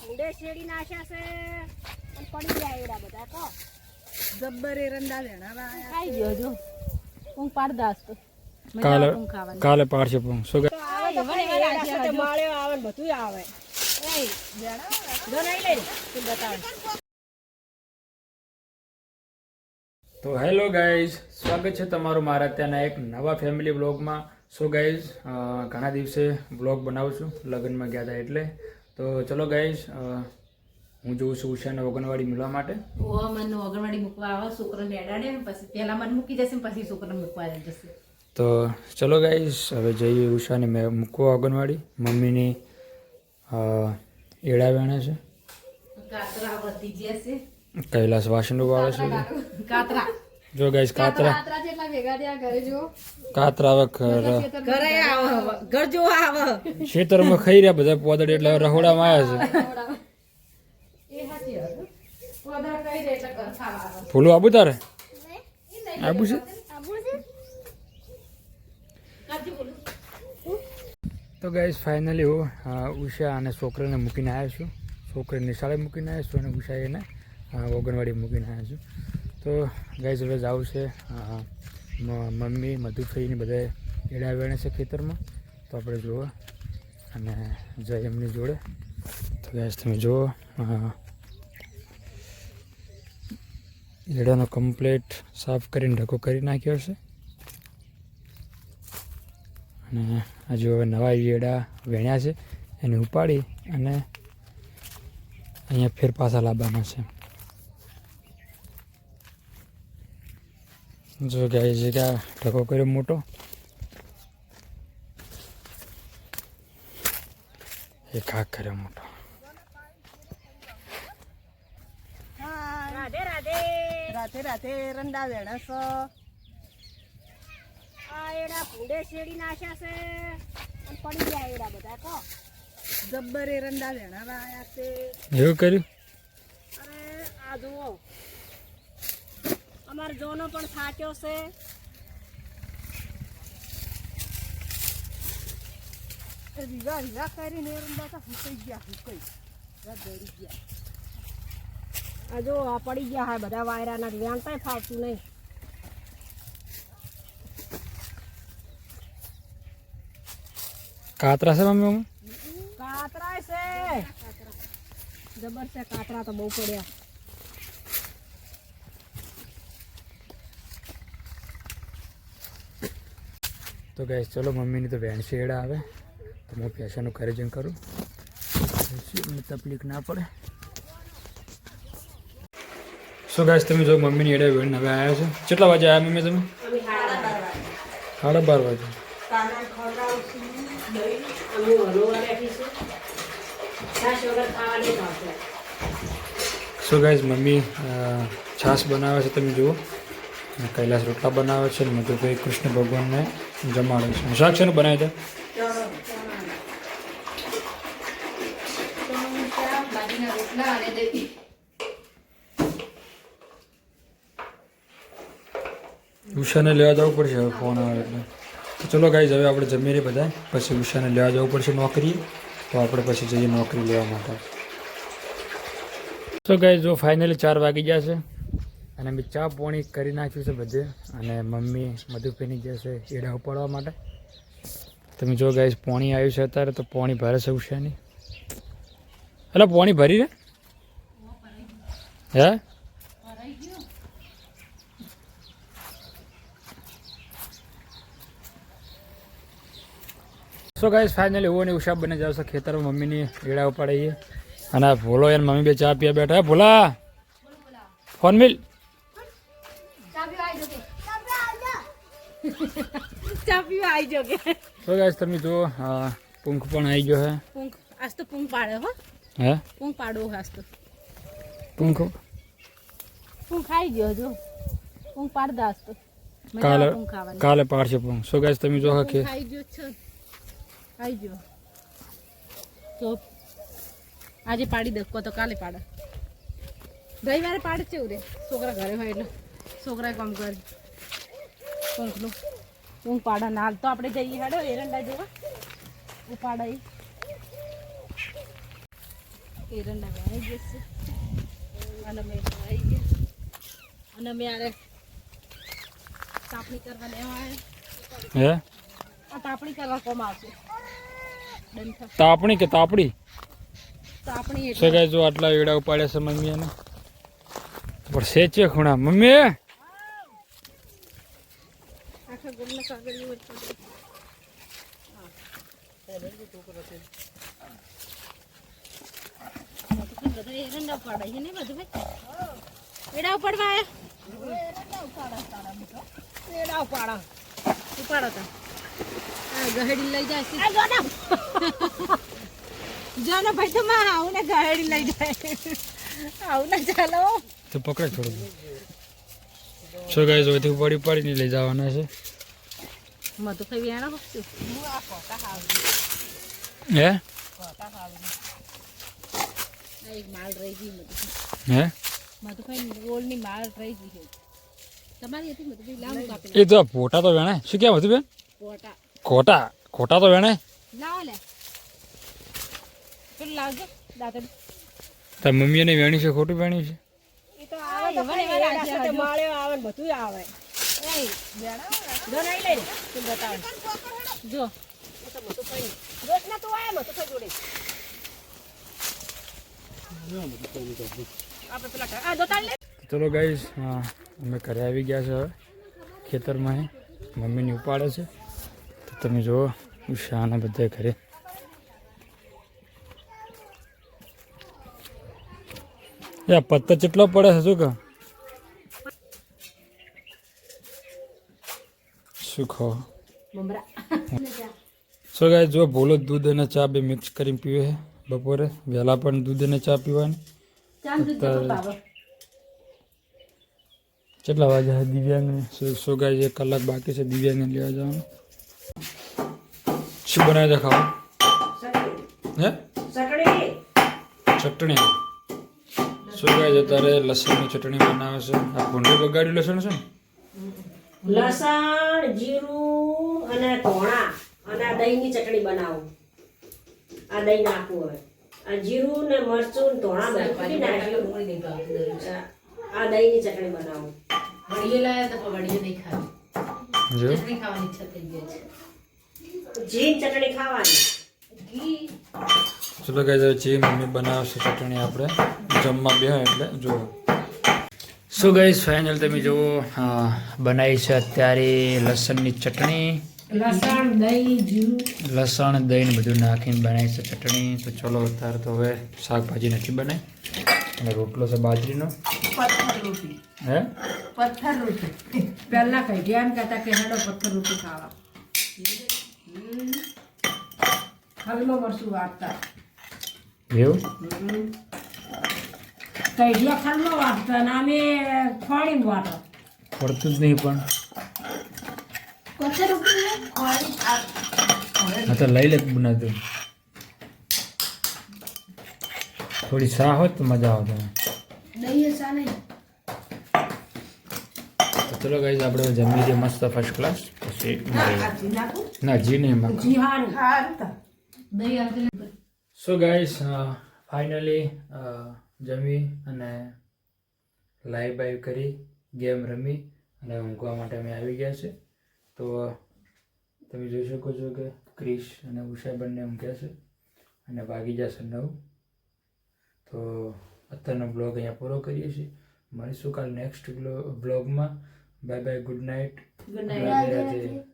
ભૂંડે શેડી નાખ્યા છે અને પડી ગયા એવડા બધા તો જબ્બર એરંડા વેણાવા આયા ખાઈ ગયો જો. હું પાડદાસ તો. કાલે કાલે પાડશે પણ. શું કે આવે બધું આવે જો નહીં લઈ તું બતાવ. તો હેલો ગાઈઝ સ્વાગત છે તમારું મારા ત્યાંના એક નવા ફેમિલી બ્લોગમાં સો ગાઈઝ ઘણા દિવસે બ્લોગ બનાવું છું. લગ્નમાં ગયા હતા એટલે. તો ચલો ગાઈશ હું જોઉં છું ઉષાને ઓગણવાડી મળવા માટે. ઓ મને અગરવાડી મૂકવા આવે છોકરાને એડાડે ને પછી પહેલા મને મૂકી જશે ને પછી છોકરાને મૂકવા જશે. તો ચલો ગાઈશ હવે જઈએ ઉષાને મેં મૂકવા ઓગણવાડી. મમ્મીની એડા વેણે છે. કૈલાસ વાસણો વાળે છે કાતરા જો ગાઈશ કાતરા કાતરા ઘરે જો કાતરા હવે ઘર. ઘરે આવ ઘર જો આવ. ખેતરમાં ખાઈ રહ્યા બધા પોદડ એટલે રહોડામાં આવ્યા છે. ફૂલો આબુ તારે? આબુ છે? તો ગાઈઝ ફાઇનલી હું ઉષા અને છોકરાને મૂકીને આવ્યો છું. છોકરીને નિશાળે મૂકીને આવ્યો છું અને ઉષા એને ઓગણવાડી મૂકીને આવ્યો છું. તો ગાઈઝ હવે જવું છે મમ્મી મધુભાઈને બધા એડા વેણે છે ખેતરમાં. તો આપણે જોવા અને જય એમની જોડે. તો ગેસ તમે જુઓ. એડાનો કમ્પ્લેટ સાફ કરીને ઢકો કરી નાખ્યો છે. અને હજુ હવે નવા એડા વેણ્યા છે. એને ઉપાડી અને અહીંયા ફેર પાછા લાવવાના છે. જો ગાય જગ્યા ઢકો કર્યો મોટો. એ ખાક કર્યો મોટો. રાધે રાધે. રાતે રાતે રંડા વેણસ. આ એડા ભૂંડે શેડી નાખ્યા છે. પણ પડી ગયા એડા બધા કહો જબ્બરે રંડા વેણા આયા છે. એવું કર્યું અરે આ જુઓ અમારો જોનો પણ સાચો છે એ રીવા રીવા કરીને એરંડા તો હુકાઈ ગયા હુકાઈ રા દરી ગયા આ જો આ પડી ગયા હા બધા વાયરાના વેણતાય ફાવતું નહીં કાતરા છે મમ્મી આમાં? કાતરા છે જબર છે કાતરા તો બહુ પડ્યા તો ગાય ચલો મમ્મીની તો વેણ શેડ આવે. તો હું પૈસાનું ખરીદન કરું. તકલીફ ના પડે. સો ગાય તમે જો મમ્મીની એડે વેણ હવે આવ્યા છે. કેટલા વાગે આવ્યા મમ્મી તમે? સાડા બાર વાગે. સો ગાઈઝ મમ્મી છાશ બનાવે છે તમે જુઓ. કૈલાસ રોટલા બનાવે છે અને મધુભાઈ કૃષ્ણ ભગવાનને જમાડે છે. શાક છે ને બનાવે ઉષાને લેવા જવું પડશે હવે ફોન આવે એટલે. તો ચલો ગાઈઝ હવે આપણે જમીએ બધા પછી ઉષાને લેવા જવું પડશે નોકરી. તો આપણે પછી જઈએ નોકરી લેવા માટે. તો ગાઈઝ જો ફાઇનલી ચાર વાગી ગયા છે. અને મેં ચા પોણી કરી નાખ્યું છે બધે. અને મમ્મી મધુપેની છે એડા ઉપાડવા માટે. તમે જો ગાઈઝ પોણી આવ્યું છે અત્યારે, તો પોણી ભરે છે ઉશે નહીં હલો, પોણી ભરી રે હે? સો ગાય ફાઇનલી હું ને ઉષા બને જાવ છે ખેતરમાં મમ્મીની એડા ઉપાડીએ. અને ભોલો એને મમ્મી બે ચા પીવા બેઠા. ભોલા? ફોન મિલ. ચા પીવા આવી જો કે? તો ગાઈસ તમે જો પૂંખ પણ આવી ગયો હે. પૂંખ આજ તો પૂંખ પાડે હો. હે? પૂંખ પાડો આજ તો. પૂંખ? પૂંખ ખાઈ ગયો જો પૂંખ પાડદા આજ તો. કાલે આવે કાલે પાડશે પૂંખ. સો ગાઈસ તમે જો કે ખાઈ ગયો છે. ખાઈ ગયો. તો આજે પાડી દે તો કાલે પાડે. રવિવારે પાડે છે રે છોકરા ઘરે હોય એટલે. છોકરા કામ કરે પૂંખનું ઊંઘ પાડા ને હાલ તો આપણે જઈએ હેડો એરંડા જેવા. ઉપાડા એરંડા આવી જશે અને અમે આવી ગયા. અને અમે આરે તાપણી કરવા લેવા આવ્યા હે? આ તાપણી કરવા કોમ આવશે? તાપણી કે તાપડી? તાપણી એટલે. જો આટલા વેડા ઉપાડ્યા છે મમ્મી એને. પણ સેચે ખૂણા. મમ્મી! આખા ગોમના કાગળિયું વચ્ચે બધા એરંડા ઉપાડે છે ને બધું ભાઈ એડા ઉપાડવા આવ્યા એડા ઉપાડા. ઉપાડો તા. ગહેડી લઈ જાય છે. જો ને. ભાઈ તો માં આવું ને ગહેડી લઈ જાય. આવું ને ચાલો. તો પકડે થોડું. સો ગાઈસ હવે પડી પડીને લઈ જવાના છે. મધુ ખાઈ વેણા હોશું હે આ એક માલ રહી ગઈ મધુ હે મધુ ખાઈ ઓળની માલ રહી ગઈ છે તમારી હતી મધુ ભાઈ લાવ કાપી એ તો ફોટા તો વેણે શું કેમ હતું બેન પોટા ખોટા ખોટા તો વેણે લાવ લે પેલું લાવજો દાંતડી તાર મમ્મીએ ને વેણી છે ખોટું વેણી છે એ તો આવે તો માળ્યો આવે ને બધું આવે જો ચલો ગાઈસ અમે ઘરે આવી ગયા છે હવે, ખેતરમાં. મમ્મીની ઉપાડે છે તો તમે જુઓ ઉષાના બધા ઘરે યા, પત્તા કેટલો પડે છે, શું કહો શું ખો મમરા સો ગાય જો ભૂલો દૂધ અને ચા બે મિક્સ કરીને પીવે છે બપોરે. વહેલા પણ દૂધ અને ચા પીવાની. ચામ દૂધ અત્યારે- પાવ. કેટલા વાગ્યા છે દિવ્યાંગને? સો- સો ગાય એક કલાક બાકી છે દિવ્યાંગને લેવા જવાનું. શું બનાવે છે ખાવા? હે? ચટણી. ચટણી. શું ગાય છે તારે લસણની ચટણી બનાવે છે. આ ભૂંડી બગાડ્યું લસણ છે ને? લસણ જીરું અને ધોણા. અને આ દહીંની ચટણી બનાવો. આ દહીં નાખવું હવે. આ જીરું ને મરચું ને ધોણા બધું નાખ્યું. આ- આ દહીંની ચટણી બનાવું. જો. જીન ચટણી ખાવાની. ચલો ગાય જે મમ્મી બનાવશે ચટણી આપણે જમવા બે એટલે જુઓ. સો ગાઈસ ફાઇનલ તમે જુઓ બનાવી છે અત્યારે લસણની ચટણી. લસણ દહીં બધું નાખીને બનાવી છે ચટણી. તો ચલો અત્યારે તો હવે શાકભાજી નથી બનાવી અને રોટલો છે બાજરીનો. પથ્થર રોટી. હે? પથ્થર રોટી. પહેલા કઢિયા એમ કહેતા કે હેડો પથ્થર રોટી ખાવા. ખલમાં મરશું વાર્તા એવું? કઢિયા ખલમાં વાટતા અને અમે ખોળી વાટો પડતું જ નહીં પણ. પથ્થર રોટી ખોળી હા તો લઈ લે બનાવતું થોડી સા હોત તો મજા આવત દહીં સા નહીં. ચલો ગાઈઝ આપણે જમી લઈએ મસ્ત ફર્સ્ટ ક્લાસ પછી ના જી નહીં સો ગાઈસ ફાઇનલી જમી અને લાઈવ બાઈવ કરી ગેમ રમી અને ઊંઘવા માટે અમે આવી ગયા છે. તો તમે જોઈ શકો છો કે ક્રિશ અને ઉષા બંને ઊંઘ્યા છે અને વાગી જશે નવ. તો અત્યારનો બ્લોગ અહીંયા પૂરો કરીએ છીએ. મળીશું કાલ નેક્સ્ટ બ્લોગમાં bye bye good night good Radhe.